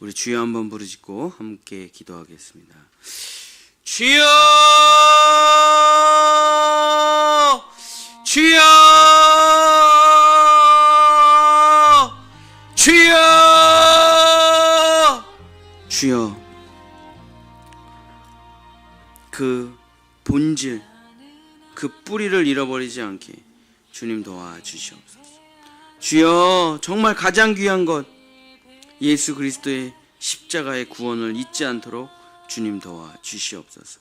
우리 주여 한번 부르짖고 함께 기도하겠습니다. 주여! 주여! 주여! 주여! 그 본질, 그 뿌리를 잃어버리지 않게 주님 도와주시옵소서. 주여, 정말 가장 귀한 것, 예수 그리스도의 십자가의 구원을 잊지 않도록 주님 도와 주시옵소서.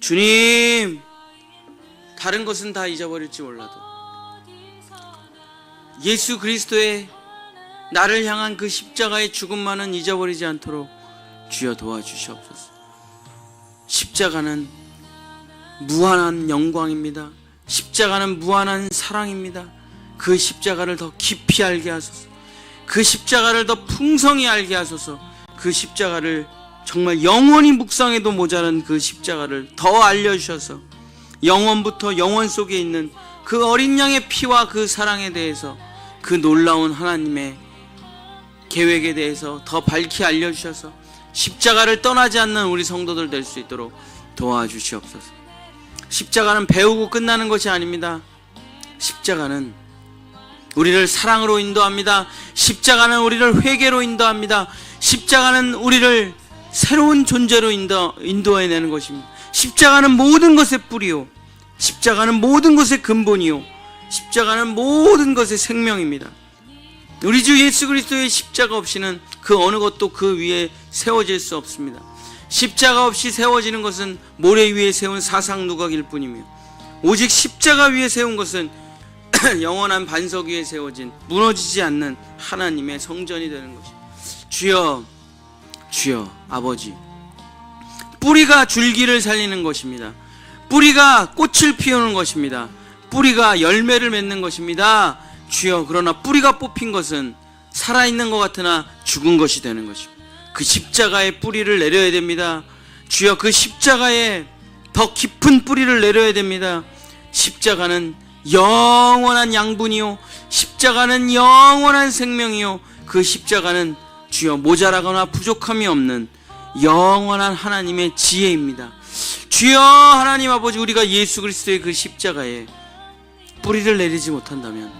주님, 다른 것은 다 잊어버릴지 몰라도 예수 그리스도의 나를 향한 그 십자가의 죽음만은 잊어버리지 않도록 주여 도와주시옵소서. 십자가는 무한한 영광입니다. 십자가는 무한한 사랑입니다. 그 십자가를 더 깊이 알게 하소서. 그 십자가를 더 풍성히 알게 하소서. 그 십자가를 정말 영원히 묵상해도 모자란 그 십자가를 더 알려주셔서 영원부터 영원 속에 있는 그 어린 양의 피와 그 사랑에 대해서 그 놀라운 하나님의 계획에 대해서 더 밝히 알려주셔서 십자가를 떠나지 않는 우리 성도들 될 수 있도록 도와주시옵소서. 십자가는 배우고 끝나는 것이 아닙니다. 십자가는 우리를 사랑으로 인도합니다. 십자가는 우리를 회개로 인도합니다. 십자가는 우리를 새로운 존재로 인도, 인도해내는 것입니다. 십자가는 모든 것의 뿌리요. 십자가는 모든 것의 근본이요. 십자가는 모든 것의 생명입니다. 우리 주 예수 그리스도의 십자가 없이는 그 어느 것도 그 위에 세워질 수 없습니다. 십자가 없이 세워지는 것은 모래 위에 세운 사상 누각일 뿐이며 오직 십자가 위에 세운 것은 영원한 반석 위에 세워진 무너지지 않는 하나님의 성전이 되는 것입니다. 주여, 주여, 아버지. 뿌리가 줄기를 살리는 것입니다. 뿌리가 꽃을 피우는 것입니다. 뿌리가 열매를 맺는 것입니다. 주여, 그러나 뿌리가 뽑힌 것은 살아있는 것 같으나 죽은 것이 되는 것입니다. 그 십자가의 뿌리를 내려야 됩니다. 주여, 그 십자가에 더 깊은 뿌리를 내려야 됩니다. 십자가는 영원한 양분이요. 십자가는 영원한 생명이요. 그 십자가는 주여 모자라거나 부족함이 없는 영원한 하나님의 지혜입니다. 주여 하나님 아버지 우리가 예수 그리스도의 그 십자가에 뿌리를 내리지 못한다면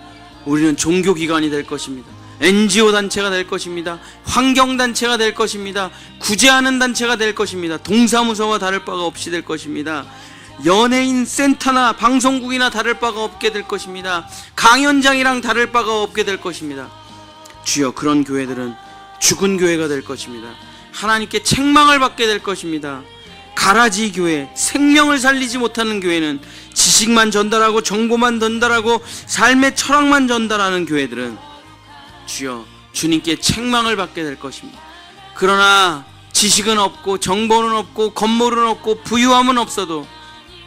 우리는 종교 기관이 될 것입니다. NGO 단체가 될 것입니다. 환경 단체가 될 것입니다. 구제하는 단체가 될 것입니다. 동사무소와 다를 바가 없이 될 것입니다. 연예인 센터나 방송국이나 다를 바가 없게 될 것입니다. 강연장이랑 다를 바가 없게 될 것입니다. 주여 그런 교회들은 죽은 교회가 될 것입니다. 하나님께 책망을 받게 될 것입니다. 가라지 교회, 생명을 살리지 못하는 교회는 지식만 전달하고 정보만 전달하고 삶의 철학만 전달하는 교회들은 주여 주님께 책망을 받게 될 것입니다. 그러나 지식은 없고 정보는 없고 건물은 없고 부유함은 없어도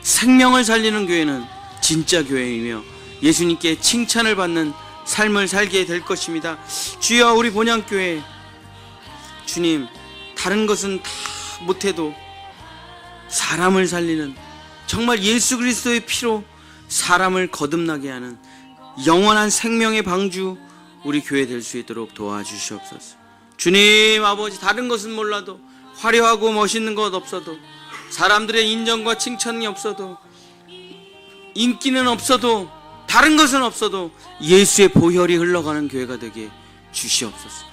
생명을 살리는 교회는 진짜 교회이며 예수님께 칭찬을 받는 삶을 살게 될 것입니다. 주여 우리 본향교회 주님 다른 것은 다 못해도 사람을 살리는 정말 예수 그리스도의 피로 사람을 거듭나게 하는 영원한 생명의 방주 우리 교회 될 수 있도록 도와주시옵소서. 주님 아버지 다른 것은 몰라도 화려하고 멋있는 것 없어도 사람들의 인정과 칭찬이 없어도 인기는 없어도 다른 것은 없어도 예수의 보혈이 흘러가는 교회가 되게 주시옵소서.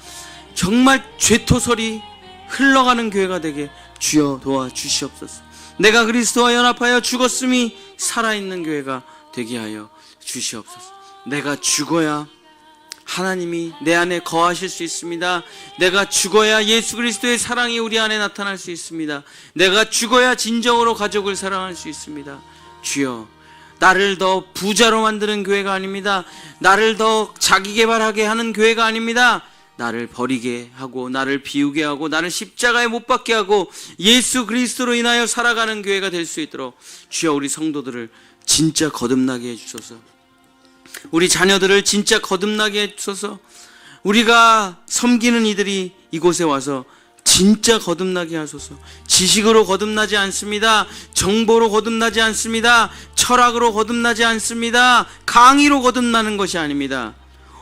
정말 죄토설이 흘러가는 교회가 되게 주여 도와 주시옵소서. 내가 그리스도와 연합하여 죽었음이 살아있는 교회가 되게 하여 주시옵소서. 내가 죽어야 하나님이 내 안에 거하실 수 있습니다. 내가 죽어야 예수 그리스도의 사랑이 우리 안에 나타날 수 있습니다. 내가 죽어야 진정으로 가족을 사랑할 수 있습니다. 주여, 나를 더 부자로 만드는 교회가 아닙니다. 나를 더 자기 개발하게 하는 교회가 아닙니다. 나를 버리게 하고 나를 비우게 하고 나를 십자가에 못 박게 하고 예수 그리스도로 인하여 살아가는 교회가 될 수 있도록 주여 우리 성도들을 진짜 거듭나게 해 주소서. 우리 자녀들을 진짜 거듭나게 해 주소서. 우리가 섬기는 이들이 이곳에 와서 진짜 거듭나게 하소서. 지식으로 거듭나지 않습니다. 정보로 거듭나지 않습니다. 철학으로 거듭나지 않습니다. 강의로 거듭나는 것이 아닙니다.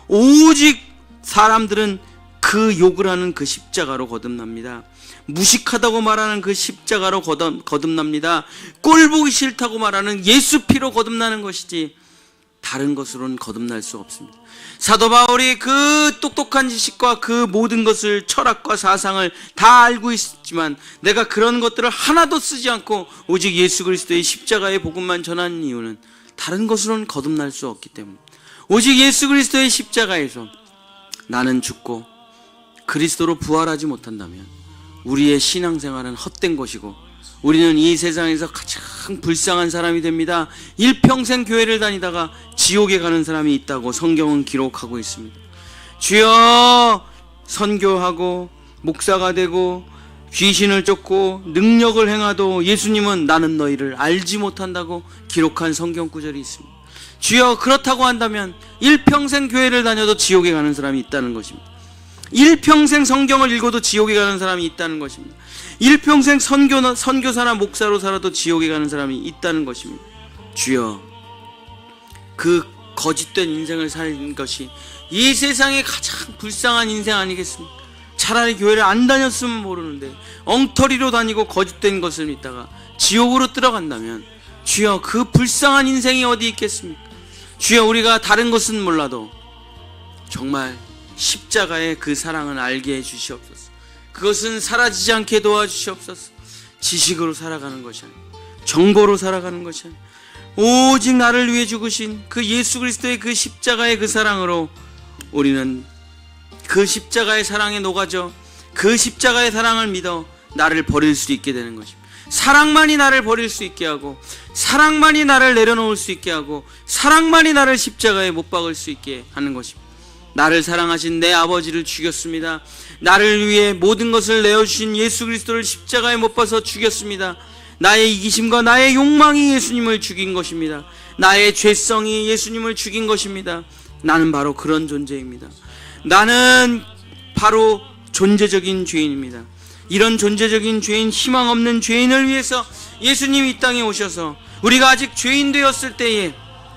오직 사람들은 그 욕을 하는 그 십자가로 거듭납니다. 무식하다고 말하는 그 십자가로 거듭, 거듭납니다. 꼴 보기 싫다고 말하는 예수 피로 거듭나는 것이지 다른 것으로는 거듭날 수 없습니다. 사도 바울이 그 똑똑한 지식과 그 모든 것을 철학과 사상을 다 알고 있지만 내가 그런 것들을 하나도 쓰지 않고 오직 예수 그리스도의 십자가의 복음만 전하는 이유는 다른 것으로는 거듭날 수 없기 때문에 오직 예수 그리스도의 십자가에서 나는 죽고 그리스도로 부활하지 못한다면 우리의 신앙생활은 헛된 것이고 우리는 이 세상에서 가장 불쌍한 사람이 됩니다. 일평생 교회를 다니다가 지옥에 가는 사람이 있다고 성경은 기록하고 있습니다. 주여 선교하고 목사가 되고 귀신을 쫓고 능력을 행하도 예수님은 나는 너희를 알지 못한다고 기록한 성경 구절이 있습니다. 주여 그렇다고 한다면 일평생 교회를 다녀도 지옥에 가는 사람이 있다는 것입니다. 일평생 성경을 읽어도 지옥에 가는 사람이 있다는 것입니다. 일평생 선교, 선교사나 목사로 살아도 지옥에 가는 사람이 있다는 것입니다. 주여, 그 거짓된 인생을 사는 것이 이 세상의 가장 불쌍한 인생 아니겠습니까? 차라리 교회를 안 다녔으면 모르는데 엉터리로 다니고 거짓된 것을 믿다가 지옥으로 들어간다면 주여 그 불쌍한 인생이 어디 있겠습니까? 주여 우리가 다른 것은 몰라도 정말 십자가의 그 사랑을 알게 해 주시옵소서. 그것은 사라지지 않게 도와주시옵소서. 지식으로 살아가는 것이 아니라 정보로 살아가는 것이 아니라 오직 나를 위해 죽으신 그 예수 그리스도의 그 십자가의 그 사랑으로 우리는 그 십자가의 사랑에 녹아져 그 십자가의 사랑을 믿어 나를 버릴 수 있게 되는 것입니다. 사랑만이 나를 버릴 수 있게 하고 사랑만이 나를 내려놓을 수 있게 하고 사랑만이 나를 십자가에 못 박을 수 있게 하는 것입니다. 나를 사랑하신 내 아버지를 죽였습니다. 나를 위해 모든 것을 내어주신 예수 그리스도를 십자가에 못 박아서 죽였습니다. 나의 이기심과 나의 욕망이 예수님을 죽인 것입니다. 나의 죄성이 예수님을 죽인 것입니다. 나는 바로 그런 존재입니다. 나는 바로 존재적인 죄인입니다. 이런 존재적인 죄인, 희망 없는 죄인을 위해서 예수님이 이 땅에 오셔서 우리가 아직 죄인 되었을 때에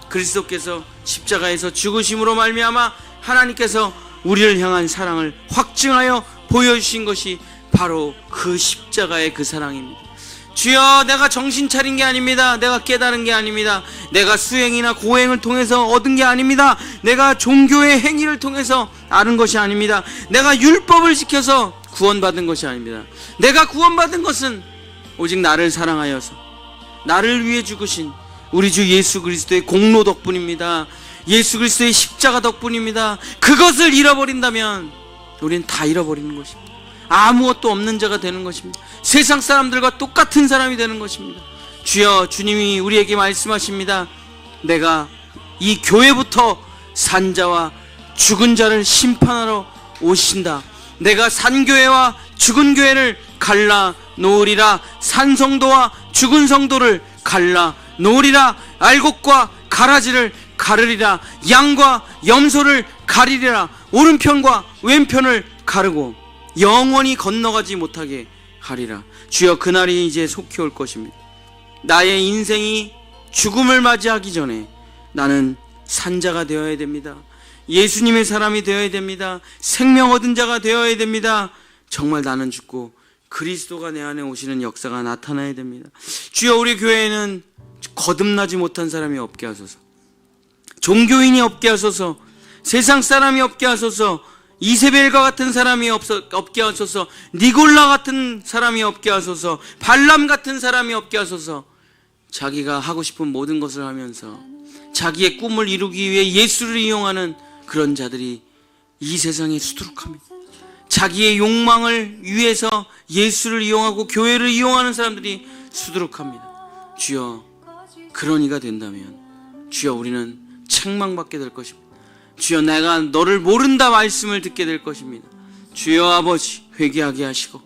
그리스도께서 십자가에서 죽으심으로 말미암아 하나님께서 우리를 향한 사랑을 확증하여 보여주신 것이 바로 그 십자가의 그 사랑입니다. 주여 내가 정신 차린 게 아닙니다. 내가 깨달은 게 아닙니다. 내가 수행이나 고행을 통해서 얻은 게 아닙니다. 내가 종교의 행위를 통해서 아는 것이 아닙니다. 내가 율법을 지켜서 구원받은 것이 아닙니다. 내가 구원받은 것은 오직 나를 사랑하여서 나를 위해 죽으신 우리 주 예수 그리스도의 공로 덕분입니다. 예수 그리스도의 십자가 덕분입니다. 그것을 잃어버린다면 우리는 다 잃어버리는 것입니다. 아무것도 없는 자가 되는 것입니다. 세상 사람들과 똑같은 사람이 되는 것입니다. 주여 주님이 우리에게 말씀하십니다. 내가 이 교회부터 산자와 죽은 자를 심판하러 오신다. 내가 산교회와 죽은 교회를 갈라 놓으리라. 산성도와 죽은 성도를 갈라 놓으리라. 알곡과 가라지를 가르리라. 양과 염소를 가리리라. 오른편과 왼편을 가르고 영원히 건너가지 못하게 하리라. 주여 그날이 이제 속히 올 것입니다. 나의 인생이 죽음을 맞이하기 전에 나는 산자가 되어야 됩니다. 예수님의 사람이 되어야 됩니다. 생명 얻은 자가 되어야 됩니다. 정말 나는 죽고 그리스도가 내 안에 오시는 역사가 나타나야 됩니다. 주여 우리 교회에는 거듭나지 못한 사람이 없게 하소서. 종교인이 없게 하소서. 세상 사람이 없게 하소서. 이세벨과 같은 사람이 없어, 없게 하소서. 니골라 같은 사람이 없게 하소서. 발람 같은 사람이 없게 하소서. 자기가 하고 싶은 모든 것을 하면서 자기의 꿈을 이루기 위해 예수를 이용하는 그런 자들이 이 세상에 수두룩합니다. 자기의 욕망을 위해서 예수를 이용하고 교회를 이용하는 사람들이 수두룩합니다. 주여, 그런 이가 된다면 주여 우리는 책망받게 될 것입니다. 주여 내가 너를 모른다 말씀을 듣게 될 것입니다. 주여 아버지 회개하게 하시고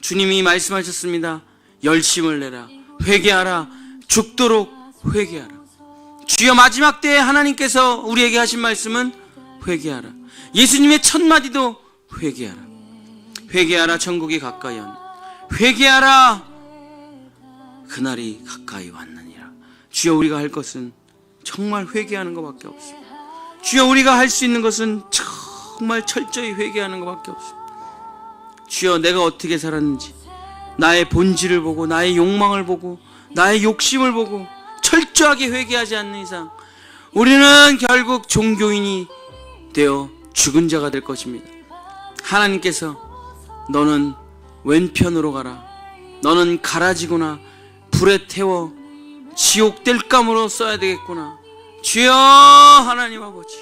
주님이 말씀하셨습니다. 열심을 내라 회개하라 죽도록 회개하라. 주여 마지막 때에 하나님께서 우리에게 하신 말씀은 회개하라. 예수님의 첫 마디도 회개하라. 회개하라 천국이 가까이 온 회개하라 그날이 가까이 왔느니라. 주여 우리가 할 것은 정말 회개하는 것밖에 없습니다. 주여 우리가 할 수 있는 것은 정말 철저히 회개하는 것밖에 없습니다. 주여 내가 어떻게 살았는지 나의 본질을 보고 나의 욕망을 보고 나의 욕심을 보고 철저하게 회개하지 않는 이상 우리는 결국 종교인이 되어 죽은 자가 될 것입니다. 하나님께서 너는 왼편으로 가라. 너는 갈아지거나 불에 태워 지옥 뗄감으로 써야 되겠구나. 주여 하나님 아버지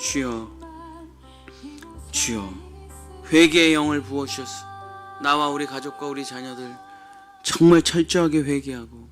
주여 주여 회개의 영을 부어 주셔서 나와 우리 가족과 우리 자녀들 정말 철저하게 회개하고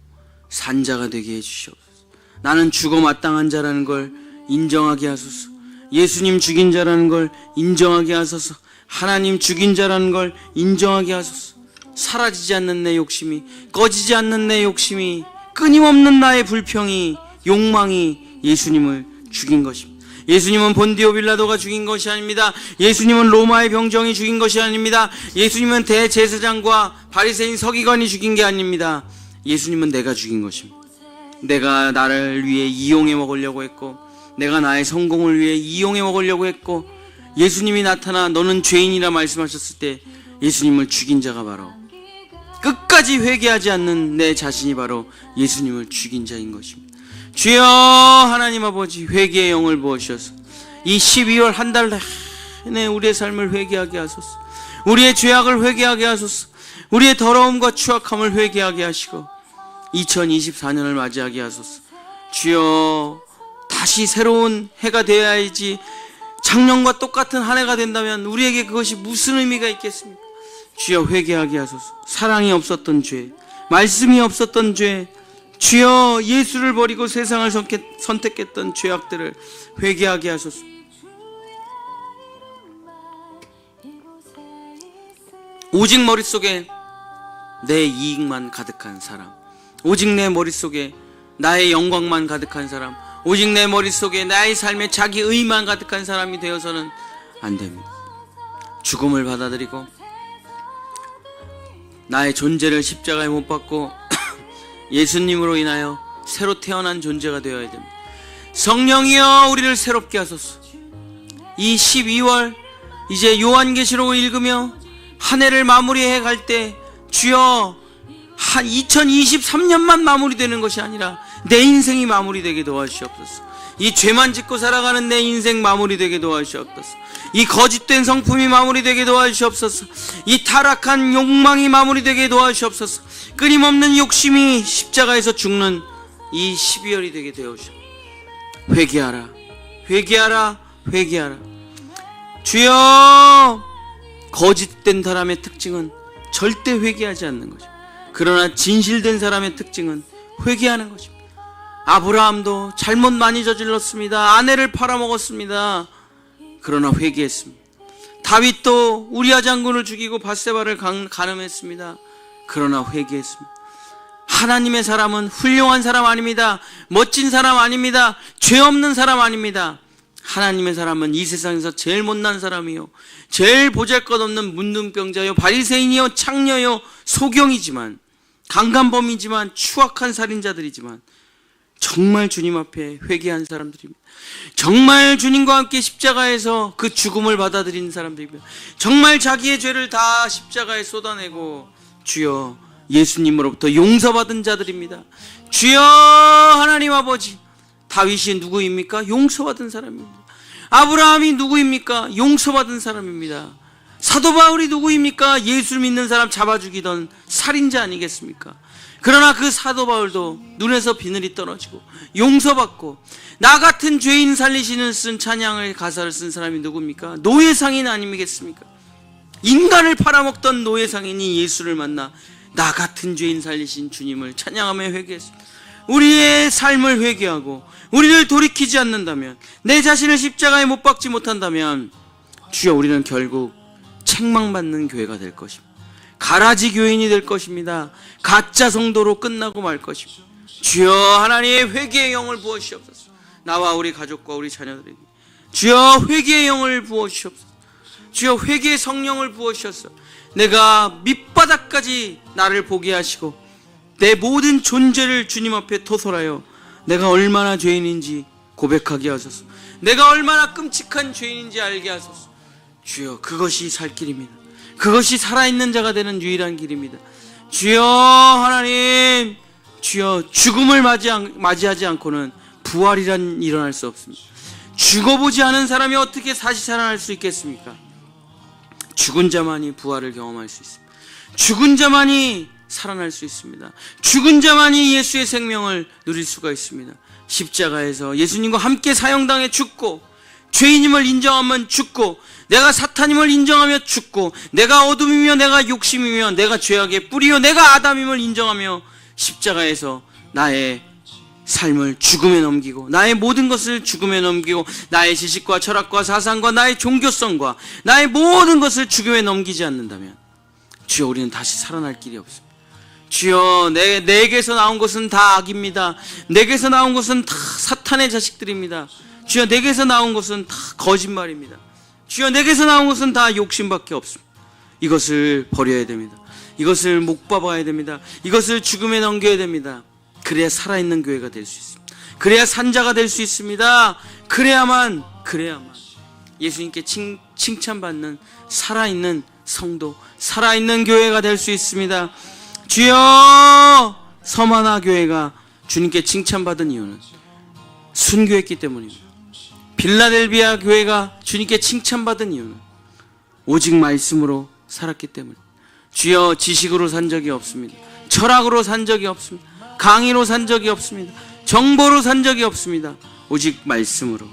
산자가 되게 해 주시옵소서. 나는 죽어 마땅한 자라는 걸 인정하게 하소서. 예수님 죽인 자라는 걸 인정하게 하소서. 하나님 죽인 자라는 걸 인정하게 하소서. 사라지지 않는 내 욕심이, 꺼지지 않는 내 욕심이, 끊임없는 나의 불평이, 욕망이 예수님을 죽인 것입니다. 예수님은 본디오 빌라도가 죽인 것이 아닙니다. 예수님은 로마의 병정이 죽인 것이 아닙니다. 예수님은 대제사장과 바리새인 서기관이 죽인 게 아닙니다. 예수님은 내가 죽인 것입니다. 내가 나를 위해 이용해 먹으려고 했고 내가 나의 성공을 위해 이용해 먹으려고 했고 예수님이 나타나 너는 죄인이라 말씀하셨을 때 예수님을 죽인 자가 바로 끝까지 회개하지 않는 내 자신이 바로 예수님을 죽인 자인 것입니다. 주여 하나님 아버지 회개의 영을 부으셔서 이 12월 한 달 내내 우리의 삶을 회개하게 하소서. 우리의 죄악을 회개하게 하소서. 우리의 더러움과 추악함을 회개하게 하시고 2024년을 맞이하게 하소서. 주여 다시 새로운 해가 되어야지 작년과 똑같은 한 해가 된다면 우리에게 그것이 무슨 의미가 있겠습니까? 주여 회개하게 하소서. 사랑이 없었던 죄, 말씀이 없었던 죄, 주여 예수를 버리고 세상을 선택- 선택했던 죄악들을 회개하게 하소서. 오직 머릿속에 내 이익만 가득한 사람, 오직 내 머릿속에 나의 영광만 가득한 사람, 오직 내 머릿속에 나의 삶에 자기 의만 가득한 사람이 되어서는 안 됩니다. 죽음을 받아들이고 나의 존재를 십자가에 못 박고 예수님으로 인하여 새로 태어난 존재가 되어야 됩니다. 성령이여 우리를 새롭게 하소서. 이 12월 이제 요한계시록을 읽으며 한 해를 마무리해 갈 때 주여 한 2023년만 마무리되는 것이 아니라 내 인생이 마무리되게 도와주시옵소서. 이 죄만 짓고 살아가는 내 인생 마무리되게 도와주시옵소서. 이 거짓된 성품이 마무리되게 도와주시옵소서. 이 타락한 욕망이 마무리되게 도와주시옵소서. 끊임없는 욕심이 십자가에서 죽는 이 12월이 되게 되어주시옵소서. 회개하라. 회개하라. 회개하라. 주여 거짓된 사람의 특징은 절대 회개하지 않는 거죠. 그러나 진실된 사람의 특징은 회개하는 것입니다. 아브라함도 잘못 많이 저질렀습니다. 아내를 팔아먹었습니다. 그러나 회개했습니다. 다윗도 우리아 장군을 죽이고 바세바를 강- 간음했습니다. 그러나 회개했습니다. 하나님의 사람은 훌륭한 사람 아닙니다. 멋진 사람 아닙니다. 죄 없는 사람 아닙니다. 하나님의 사람은 이 세상에서 제일 못난 사람이요. 제일 보잘것없는 문둥병자요. 바리새인이요. 창녀요. 소경이지만 강간범이지만 추악한 살인자들이지만 정말 주님 앞에 회개한 사람들입니다. 정말 주님과 함께 십자가에서 그 죽음을 받아들인 사람들입니다. 정말 자기의 죄를 다 십자가에 쏟아내고 주여 예수님으로부터 용서받은 자들입니다. 주여 하나님 아버지 다윗이 누구입니까? 용서받은 사람입니다. 아브라함이 누구입니까? 용서받은 사람입니다. 사도 바울이 누구입니까? 예수 믿는 사람 잡아 죽이던 살인자 아니겠습니까? 그러나 그 사도 바울도 눈에서 비늘이 떨어지고 용서받고 나 같은 죄인 살리시는 쓴 찬양을 가사를 쓴 사람이 누굽니까? 노예 상인 아니겠습니까? 인간을 팔아먹던 노예 상인이 예수를 만나 나 같은 죄인 살리신 주님을 찬양하며 회개했습니다. 우리의 삶을 회개하고 우리를 돌이키지 않는다면 내 자신을 십자가에 못 박지 못한다면 주여 우리는 결국 책망받는 교회가 될 것입니다. 가라지 교인이 될 것입니다. 가짜 성도로 끝나고 말 것입니다. 주여 하나님의 회개의 영을 부어주시옵소서. 나와 우리 가족과 우리 자녀들에게 주여 회개의 영을 부어주시옵소서. 주여 회개의 성령을 부어주셔서 내가 밑바닥까지 나를 보게 하시고 내 모든 존재를 주님 앞에 토설하여 내가 얼마나 죄인인지 고백하게 하소서. 내가 얼마나 끔찍한 죄인인지 알게 하소서. 주여, 그것이 살 길입니다. 그것이 살아있는 자가 되는 유일한 길입니다. 주여, 하나님, 주여, 죽음을 맞이, 맞이하지 않고는 부활이란 일어날 수 없습니다. 죽어보지 않은 사람이 어떻게 다시 살아날 수 있겠습니까? 죽은 자만이 부활을 경험할 수 있습니다. 죽은 자만이 살아날 수 있습니다. 죽은 자만이 예수의 생명을 누릴 수가 있습니다. 십자가에서 예수님과 함께 사형당해 죽고 죄인임을 인정하면 죽고 내가 사탄임을 인정하며 죽고 내가 어둠이며 내가 욕심이며 내가 죄악의 뿌리요 내가 아담임을 인정하며 십자가에서 나의 삶을 죽음에 넘기고 나의 모든 것을 죽음에 넘기고 나의 지식과 철학과 사상과 나의 종교성과 나의 모든 것을 죽음에 넘기지 않는다면 주여 우리는 다시 살아날 길이 없습니다. 주여 내, 내게서 나온 것은 다 악입니다. 내게서 나온 것은 다 사탄의 자식들입니다. 주여 내게서 나온 것은 다 거짓말입니다. 주여 내게서 나온 것은 다 욕심밖에 없습니다. 이것을 버려야 됩니다. 이것을 못 봐봐야 됩니다. 이것을 죽음에 넘겨야 됩니다. 그래야 살아있는 교회가 될 수 있습니다. 그래야 산자가 될 수 있습니다. 그래야만 그래야만 예수님께 칭, 칭찬받는 살아있는 성도, 살아있는 교회가 될 수 있습니다. 주여 서만화 교회가 주님께 칭찬받은 이유는 순교했기 때문입니다. 빌라델비아 교회가 주님께 칭찬받은 이유는 오직 말씀으로 살았기 때문에 주여 지식으로 산 적이 없습니다. 철학으로 산 적이 없습니다. 강의로 산 적이 없습니다. 정보로 산 적이 없습니다. 오직 말씀으로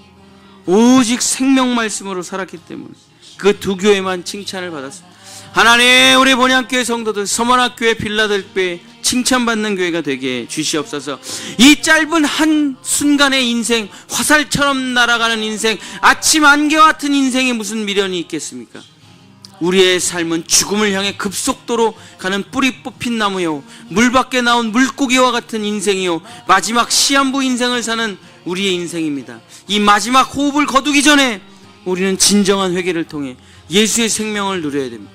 오직 생명 말씀으로 살았기 때문에 그 두 교회만 칭찬을 받았습니다. 하나님 우리 본향교회 성도들 서머학교회 빌라델교회 칭찬받는 교회가 되게 주시옵소서. 이 짧은 한 순간의 인생 화살처럼 날아가는 인생 아침 안개 같은 인생에 무슨 미련이 있겠습니까? 우리의 삶은 죽음을 향해 급속도로 가는 뿌리 뽑힌 나무요 물 밖에 나온 물고기와 같은 인생이요 마지막 시한부 인생을 사는 우리의 인생입니다. 이 마지막 호흡을 거두기 전에 우리는 진정한 회개를 통해 예수의 생명을 누려야 됩니다.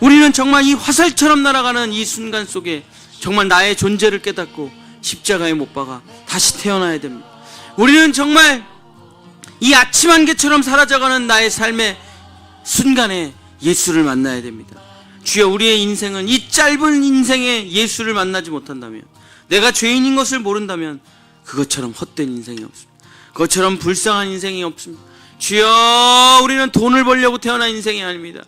우리는 정말 이 화살처럼 날아가는 이 순간 속에 정말 나의 존재를 깨닫고 십자가에 못 박아 다시 태어나야 됩니다. 우리는 정말 이 아침 안개처럼 사라져가는 나의 삶의 순간에 예수를 만나야 됩니다. 주여 우리의 인생은 이 짧은 인생에 예수를 만나지 못한다면 내가 죄인인 것을 모른다면 그것처럼 헛된 인생이 없습니다. 그것처럼 불쌍한 인생이 없습니다. 주여 우리는 돈을 벌려고 태어난 인생이 아닙니다.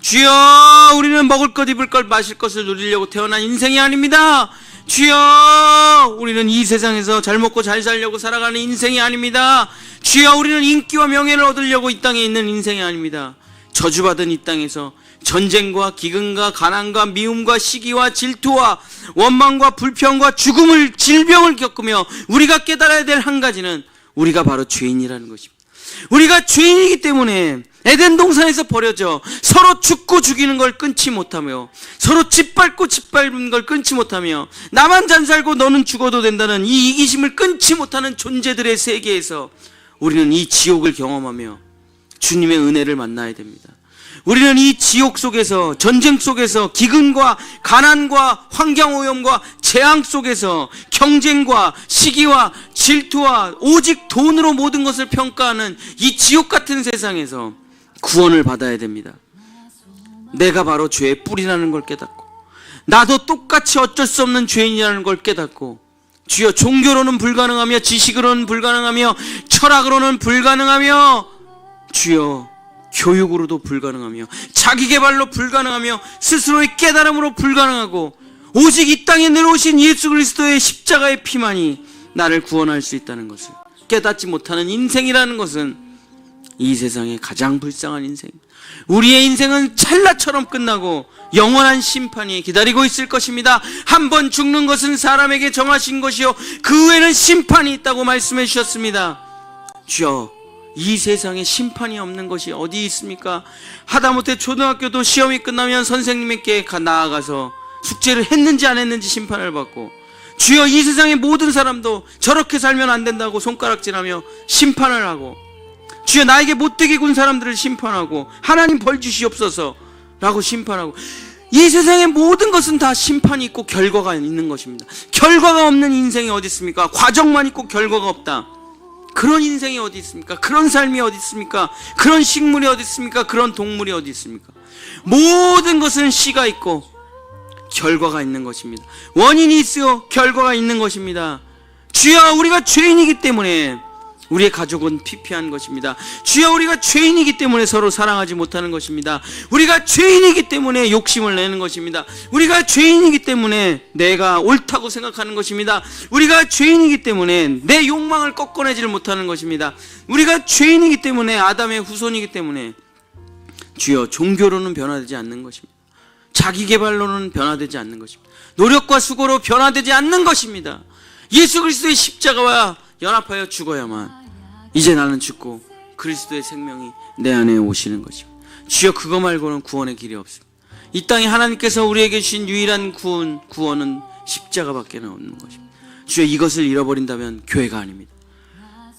주여 우리는 먹을 것 입을 것 마실 것을 누리려고 태어난 인생이 아닙니다. 주여 우리는 이 세상에서 잘 먹고 잘 살려고 살아가는 인생이 아닙니다. 주여 우리는 인기와 명예를 얻으려고 이 땅에 있는 인생이 아닙니다. 저주받은 이 땅에서 전쟁과 기근과 가난과 미움과 시기와 질투와 원망과 불평과 죽음을 질병을 겪으며 우리가 깨달아야 될 한 가지는 우리가 바로 죄인이라는 것입니다. 우리가 죄인이기 때문에 에덴 동산에서 버려져 서로 죽고 죽이는 걸 끊지 못하며 서로 짓밟고 짓밟는 걸 끊지 못하며 나만 잘 살고 너는 죽어도 된다는 이 이기심을 끊지 못하는 존재들의 세계에서 우리는 이 지옥을 경험하며 주님의 은혜를 만나야 됩니다. 우리는 이 지옥 속에서 전쟁 속에서 기근과 가난과 환경 오염과 재앙 속에서 경쟁과 시기와 질투와 오직 돈으로 모든 것을 평가하는 이 지옥 같은 세상에서 구원을 받아야 됩니다. 내가 바로 죄의 뿌리라는 걸 깨닫고 나도 똑같이 어쩔 수 없는 죄인이라는 걸 깨닫고 주여 종교로는 불가능하며 지식으로는 불가능하며 철학으로는 불가능하며 주여 교육으로도 불가능하며 자기 개발로 불가능하며 스스로의 깨달음으로 불가능하고 오직 이 땅에 내려오신 예수 그리스도의 십자가의 피만이 나를 구원할 수 있다는 것을 깨닫지 못하는 인생이라는 것은 이 세상의 가장 불쌍한 인생. 우리의 인생은 찰나처럼 끝나고 영원한 심판이 기다리고 있을 것입니다. 한 번 죽는 것은 사람에게 정하신 것이요. 그 후에는 심판이 있다고 말씀해 주셨습니다. 주여, 이 세상에 심판이 없는 것이 어디 있습니까? 하다못해 초등학교도 시험이 끝나면 선생님에게 가- 나아가서 숙제를 했는지 안 했는지 심판을 받고 주여 이 세상의 모든 사람도 저렇게 살면 안 된다고 손가락질하며 심판을 하고 주여 나에게 못되게 군 사람들을 심판하고 하나님 벌 주시옵소서 라고 심판하고 이 세상의 모든 것은 다 심판이 있고 결과가 있는 것입니다 결과가 없는 인생이 어디 있습니까? 과정만 있고 결과가 없다 그런 인생이 어디 있습니까? 그런 삶이 어디 있습니까? 그런 식물이 어디 있습니까? 그런 동물이 어디 있습니까? 모든 것은 씨가 있고 결과가 있는 것입니다. 원인이 있어 결과가 있는 것입니다. 주여 우리가 죄인이기 때문에 우리의 가족은 피폐한 것입니다. 주여 우리가 죄인이기 때문에 서로 사랑하지 못하는 것입니다. 우리가 죄인이기 때문에 욕심을 내는 것입니다. 우리가 죄인이기 때문에 내가 옳다고 생각하는 것입니다. 우리가 죄인이기 때문에 내 욕망을 꺾어내지를 못하는 것입니다. 우리가 죄인이기 때문에 아담의 후손이기 때문에 주여 종교로는 변화되지 않는 것입니다. 자기 개발로는 변화되지 않는 것입니다. 노력과 수고로 변화되지 않는 것입니다. 예수 그리스도의 십자가와 연합하여 죽어야만 이제 나는 죽고 그리스도의 생명이 내 안에 오시는 것입니다. 주여 그거 말고는 구원의 길이 없습니다. 이 땅에 하나님께서 우리에게 주신 유일한 구원, 구원은 십자가밖에 없는 것입니다. 주여 이것을 잃어버린다면 교회가 아닙니다.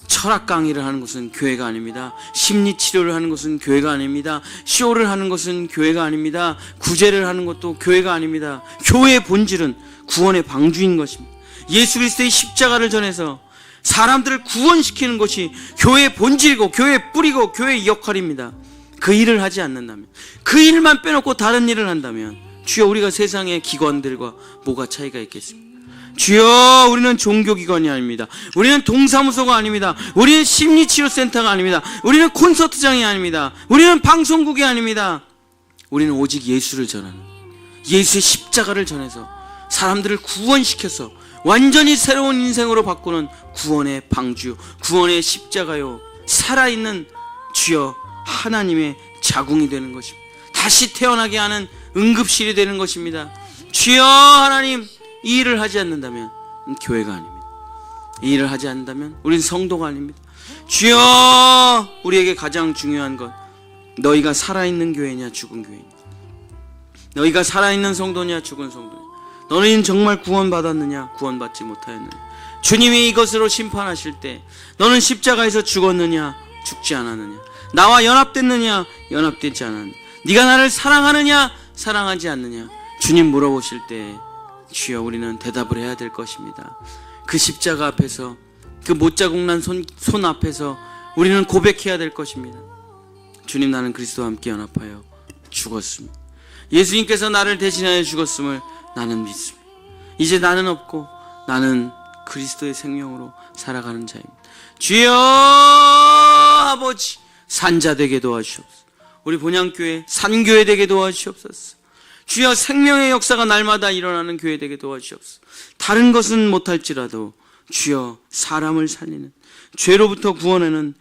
철학 강의를 하는 것은 교회가 아닙니다. 심리 치료를 하는 것은 교회가 아닙니다. 쇼를 하는 것은 교회가 아닙니다. 구제를 하는 것도 교회가 아닙니다. 교회의 본질은 구원의 방주인 것입니다. 예수 그리스도의 십자가를 전해서 사람들을 구원시키는 것이 교회의 본질이고 교회의 뿌리고 교회의 역할입니다. 그 일을 하지 않는다면 그 일만 빼놓고 다른 일을 한다면 주여 우리가 세상의 기관들과 뭐가 차이가 있겠습니까? 주여 우리는 종교기관이 아닙니다. 우리는 동사무소가 아닙니다. 우리는 심리치료센터가 아닙니다. 우리는 콘서트장이 아닙니다. 우리는 방송국이 아닙니다. 우리는 오직 예수를 전하는 예수의 십자가를 전해서 사람들을 구원시켜서 완전히 새로운 인생으로 바꾸는 구원의 방주, 구원의 십자가요. 살아있는 주여 하나님의 자궁이 되는 것입니다. 다시 태어나게 하는 응급실이 되는 것입니다. 주여 하나님 이 일을 하지 않는다면 교회가 아닙니다. 이 일을 하지 않는다면 우리는 성도가 아닙니다. 주여 우리에게 가장 중요한 것 너희가 살아있는 교회냐 죽은 교회냐 너희가 살아있는 성도냐 죽은 성도냐 너희는 정말 구원받았느냐? 구원받지 못하였느냐? 주님이 이것으로 심판하실 때 너는 십자가에서 죽었느냐? 죽지 않았느냐? 나와 연합됐느냐? 연합되지 않았느냐? 네가 나를 사랑하느냐? 사랑하지 않느냐? 주님 물어보실 때 주여 우리는 대답을 해야 될 것입니다. 그 십자가 앞에서 그 못자국난 손, 손 앞에서 우리는 고백해야 될 것입니다. 주님 나는 그리스도와 함께 연합하여 죽었습니다 예수님께서 나를 대신하여 죽었음을 나는 믿습니다. 이제 나는 없고 나는 그리스도의 생명으로 살아가는 자입니다. 주여 아버지 산자 되게 도와주옵소서. 우리 본향교회 산교회 되게 도와주옵소서. 주여 생명의 역사가 날마다 일어나는 교회 되게 도와주옵소서. 다른 것은 못할지라도 주여 사람을 살리는 죄로부터 구원하는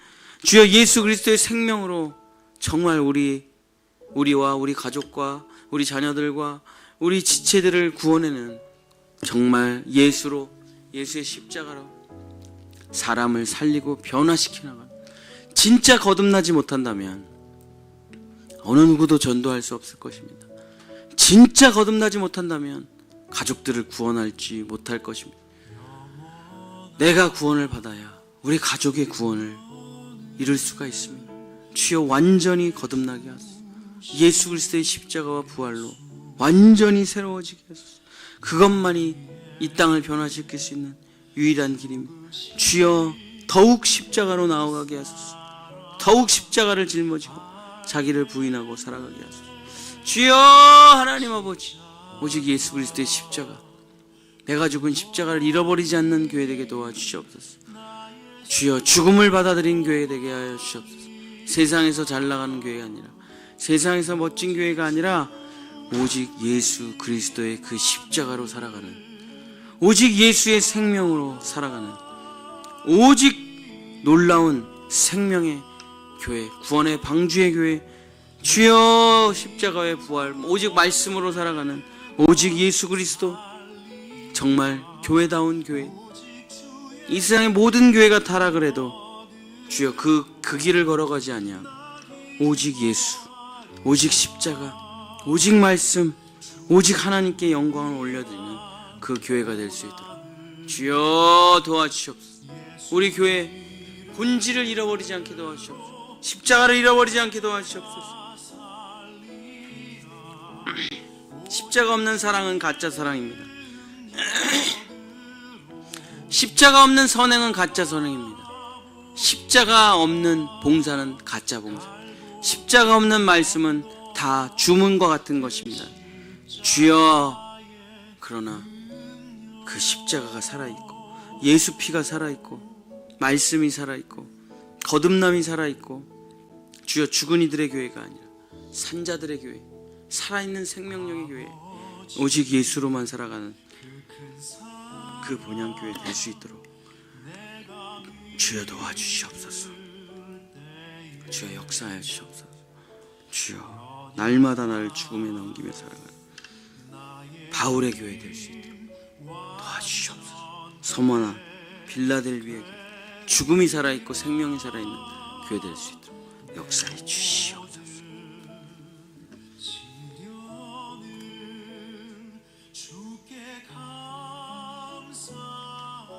주여 예수 그리스도의 생명으로 정말 우리 우리와 우리 가족과 우리 자녀들과 우리 지체들을 구원해는 정말 예수로 예수의 십자가로 사람을 살리고 변화시켜 나가. 진짜 거듭나지 못한다면 어느 누구도 전도할 수 없을 것입니다. 진짜 거듭나지 못한다면 가족들을 구원할지 못할 것입니다. 내가 구원을 받아야 우리 가족의 구원을 이룰 수가 있습니다. 주여 완전히 거듭나게 하소서. 예수 그리스도의 십자가와 부활로 완전히 새로워지게 하소서. 그것만이 이 땅을 변화시킬 수 있는 유일한 길입니다. 주여 더욱 십자가로 나아가게 하소서. 더욱 십자가를 짊어지고 자기를 부인하고 살아가게 하소서. 주여 하나님 아버지 오직 예수 그리스도의 십자가 내가 죽은 십자가를 잃어버리지 않는 교회 되게 도와주시옵소서. 주여 죽음을 받아들인 교회 되게 하여 주시옵소서. 세상에서 잘 나가는 교회가 아니라 세상에서 멋진 교회가 아니라 오직 예수 그리스도의 그 십자가로 살아가는 오직 예수의 생명으로 살아가는 오직 놀라운 생명의 교회 구원의 방주의 교회 주여 십자가의 부활 오직 말씀으로 살아가는 오직 예수 그리스도 정말 교회다운 교회 이 세상의 모든 교회가 타락을 해도 주여 그, 그 길을 걸어가지 아니하고 오직 예수 오직 십자가 오직 말씀 오직 하나님께 영광을 올려드리는 그 교회가 될 수 있도록. 주여 도와주시옵소서. 우리 교회 본질을 잃어버리지 않게 도와주시옵소서. 십자가를 잃어버리지 않게 도와주시옵소서. 십자가 없는 사랑은 가짜 사랑입니다. 십자가 없는 선행은 가짜 선행입니다. 십자가 없는 봉사는 가짜 봉사. 십자가 없는 말씀은 다 주문과 같은 것입니다. 주여 그러나 그 십자가가 살아 있고 예수 피가 살아 있고 말씀이 살아 있고 거듭남이 살아 있고 주여 죽은 이들의 교회가 아니라 산자들의 교회 살아있는 생명력의 교회 오직 예수로만 살아가는 그 본향 교회 될 수 있도록 주여 도와주시옵소서. 주여 역사하여 주시옵소서. 주여 날마다 나를 죽음에 넘기며 살아가는 바울의 교회 될 수 있도록 도와주시옵소서. 서머나 빌라델비의 교회 죽음이 살아있고 생명이 살아있는 교회 될 수 있도록 역사해 주시옵소서